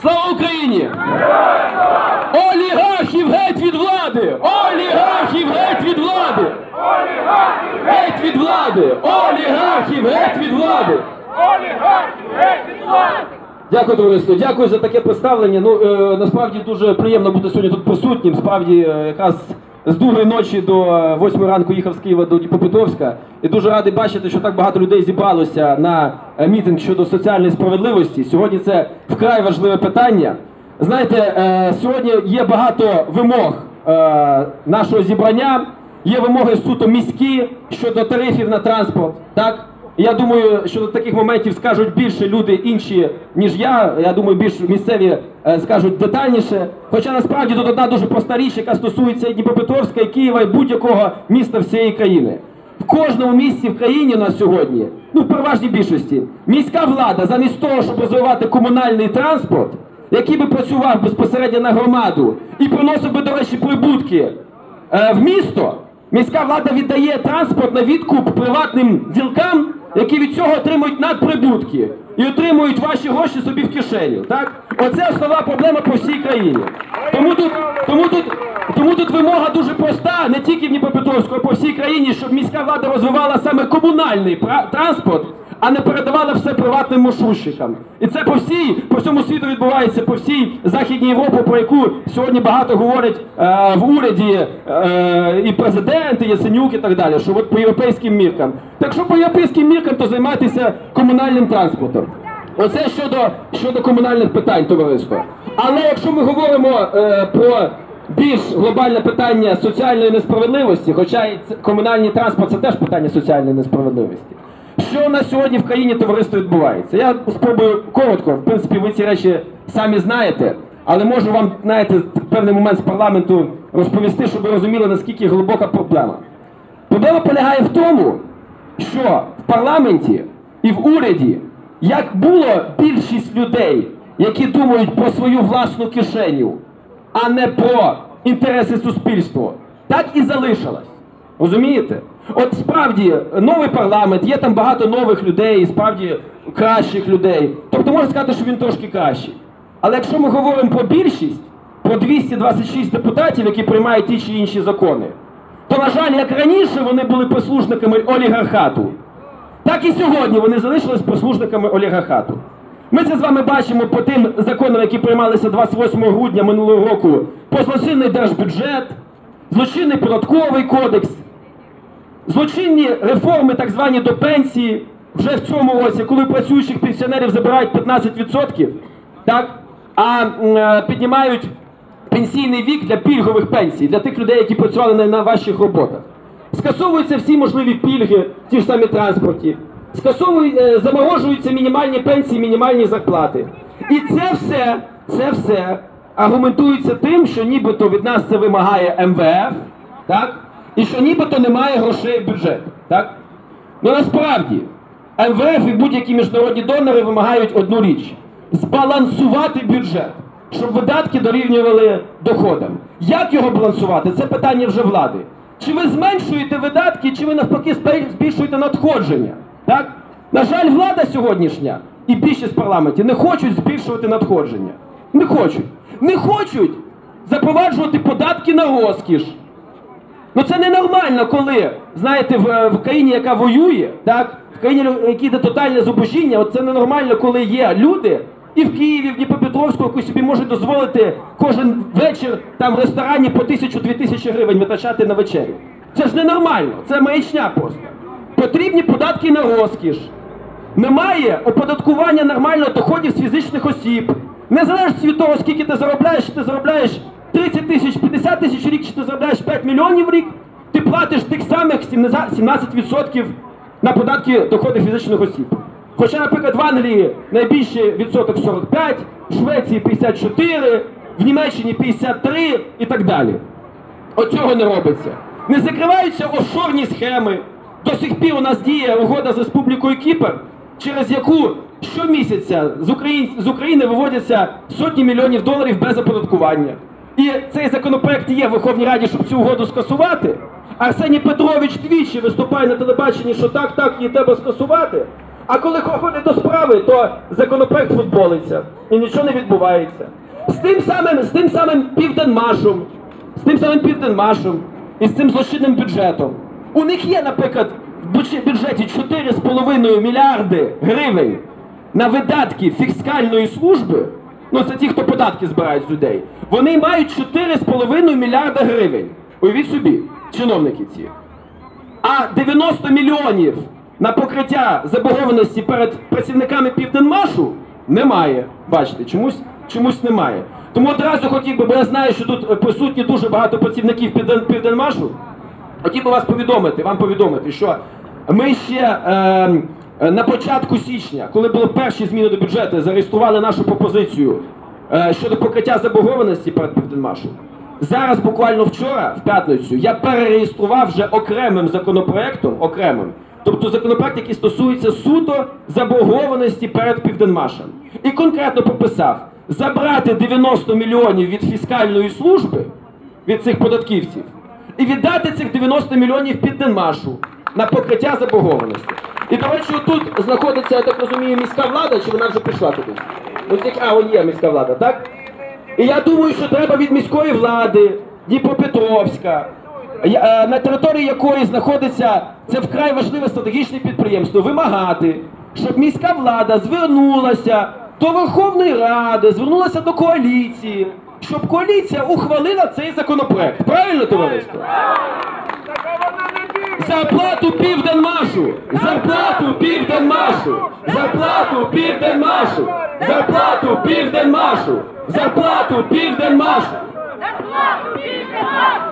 Слава Україні! Олігархів геть від влади! Олігархів геть від влади! Геть від влади! Олігархів геть від влади! Олігархів геть від влади! Дякую, товариство. Дякую за таке представлення. Ну е, насправді дуже приємно бути сьогодні тут присутнім. Справді, е, якраз з другої ночі до е, восьмої ранку їхав з Києва до Дніпропетровська. І дуже радий бачити, що так багато людей зібралося на е, мітинг щодо соціальної справедливості. Сьогодні це вкрай важливе питання. Знаєте, е, сьогодні є багато вимог нашого зібрання. Є вимоги суто міські щодо тарифів на транспорт. Так я думаю, що до таких моментів скажуть більше люди інші, ніж я. Я думаю, більш місцеві е, скажуть детальніше. Хоча насправді тут одна дуже проста річ, яка стосується і Дніпропетровська, і Києва, і будь-якого міста всієї країни. В кожному місті в країні у нас сьогодні, ну в переважній більшості, міська влада, замість того, щоб розвивати комунальний транспорт, який би працював безпосередньо на громаду і приносив би, до речі, прибутки е, в місто, міська влада віддає транспорт на відкуп приватним ділкам, які від цього отримують надприбутки і отримують ваші гроші собі в кишеню. Так? Оце основна проблема по всій країні. Тому тут, тому тут, тому тут вимога дуже проста, не тільки в Дніпропетровську, а по всій країні, щоб міська влада розвивала саме комунальний транспорт, а не передавала все приватним маршрутчикам. І це по всій, по всьому світу відбувається, по всій Західній Європі, про яку сьогодні багато говорять е, в уряді е, і президент, і Яценюк і так далі, що от по європейським міркам. Так що по європейським міркам, то займайтеся комунальним транспортом. Оце щодо, щодо комунальних питань, товариство. Але якщо ми говоримо е, про більш глобальне питання соціальної несправедливості, хоча комунальний транспорт це теж питання соціальної несправедливості. Що у нас сьогодні в країні товариство відбувається? Я спробую коротко, в принципі, ви ці речі самі знаєте, але можу вам, знаєте, певний момент з парламенту розповісти, щоб ви розуміли, наскільки глибока проблема. Проблема полягає в тому, що в парламенті і в уряді, як було більшість людей, які думають про свою власну кишеню, а не про інтереси суспільства, так і залишилось. Розумієте? От справді новий парламент, є там багато нових людей, справді кращих людей. Тобто можна сказати, що він трошки кращий. Але якщо ми говоримо про більшість, про 226 депутатів, які приймають ті чи інші закони, то, на жаль, як раніше вони були послужниками олігархату, так і сьогодні вони залишились послужниками олігархату. Ми це з вами бачимо по тим законам, які приймалися 28 грудня минулого року, про злочинний держбюджет, злочинний податковий кодекс, злочинні реформи, так звані до пенсії, вже в цьому році, коли працюючих пенсіонерів забирають 15%, так, а е, піднімають пенсійний вік для пільгових пенсій, для тих людей, які працювали на, на ваших роботах. Скасовуються всі можливі пільги, ті ж самі транспорті, скасовують, е, заморожуються мінімальні пенсії, мінімальні зарплати. І це все, це все аргументується тим, що нібито від нас це вимагає МВФ, так? І що нібито немає грошей в бюджет. Так? Ну насправді МВФ і будь-які міжнародні донори вимагають одну річ збалансувати бюджет, щоб видатки дорівнювали доходам. Як його балансувати? Це питання вже влади. Чи ви зменшуєте видатки, чи ви навпаки збільшуєте надходження? Так? На жаль, влада сьогоднішня і більшість в парламенті не хочуть збільшувати надходження. Не хочуть. Не хочуть запроваджувати податки на розкіш. Ну це ненормально, коли, знаєте, в, в країні, яка воює, так, в країні, в якій йде тотальне зубожіння, от це ненормально, коли є люди і в Києві, в Дніпропетровську, які собі можуть дозволити кожен вечір там в ресторані по тисячу-дві тисячі гривень витрачати на вечерю. Це ж ненормально, це маячня просто. Потрібні податки на розкіш. Немає оподаткування нормального доходів з фізичних осіб. Незалежно від того, скільки ти заробляєш, ти заробляєш 30 тисяч, 50 тисяч рік, чи ти заробляєш 5 мільйонів рік, ти платиш тих самих 17% на податки доходів фізичних осіб. Хоча, наприклад, в Англії найбільший відсоток 45, в Швеції 54, в Німеччині 53 і так далі. Оцього не робиться. Не закриваються офшорні схеми. До сих пір у нас діє угода з Республікою Кіпр, через яку щомісяця з України виводяться сотні мільйонів доларів без оподаткування. І цей законопроект є в Верховній Раді, щоб цю угоду скасувати. Арсеній Петрович двічі виступає на телебаченні, що так, так, її треба скасувати. А коли ходить до справи, то законопроект футболиться і нічого не відбувається. З тим самим, з тим самим південмашем, з тим самим південмашем і з цим злочинним бюджетом. У них є, наприклад, в бюджеті 4,5 мільярди гривень на видатки фіскальної служби. Ну це ті, хто податки збирають з людей. Вони мають 4,5 мільярда гривень. Уявіть собі, чиновники ці. А 90 мільйонів на покриття заборгованості перед працівниками Південмашу немає. Бачите, чомусь, чомусь немає. Тому одразу хотів би, бо я знаю, що тут е, присутні дуже багато працівників Півден, Південмашу. Хотів би вас повідомити, вам повідомити, що ми ще е, на початку січня, коли були перші зміни до бюджету, зареєстрували нашу пропозицію е, щодо покриття заборгованості перед Південмашем. Зараз, буквально вчора, в п'ятницю, я перереєстрував вже окремим законопроектом, окремим, тобто законопроект, який стосується суто заборгованості перед Південмашем. І конкретно прописав забрати 90 мільйонів від фіскальної служби, від цих податківців, і віддати цих 90 мільйонів Південмашу на покриття заборгованості. І, до речі, тут знаходиться, я так розумію, міська влада, чи вона вже пішла туди? Ось як, а, он є міська влада, так? І я думаю, що треба від міської влади, Дніпропетровська, е, на території якої знаходиться це вкрай важливе стратегічне підприємство, вимагати, щоб міська влада звернулася до Верховної Ради, звернулася до коаліції, щоб коаліція ухвалила цей законопроект. Правильно, товариство? Зарплату південмашу! Зарплату південмашу! Зарплату південмашу! Зарплату південмашу! Зарплату південмашу! Зарплату південмашу!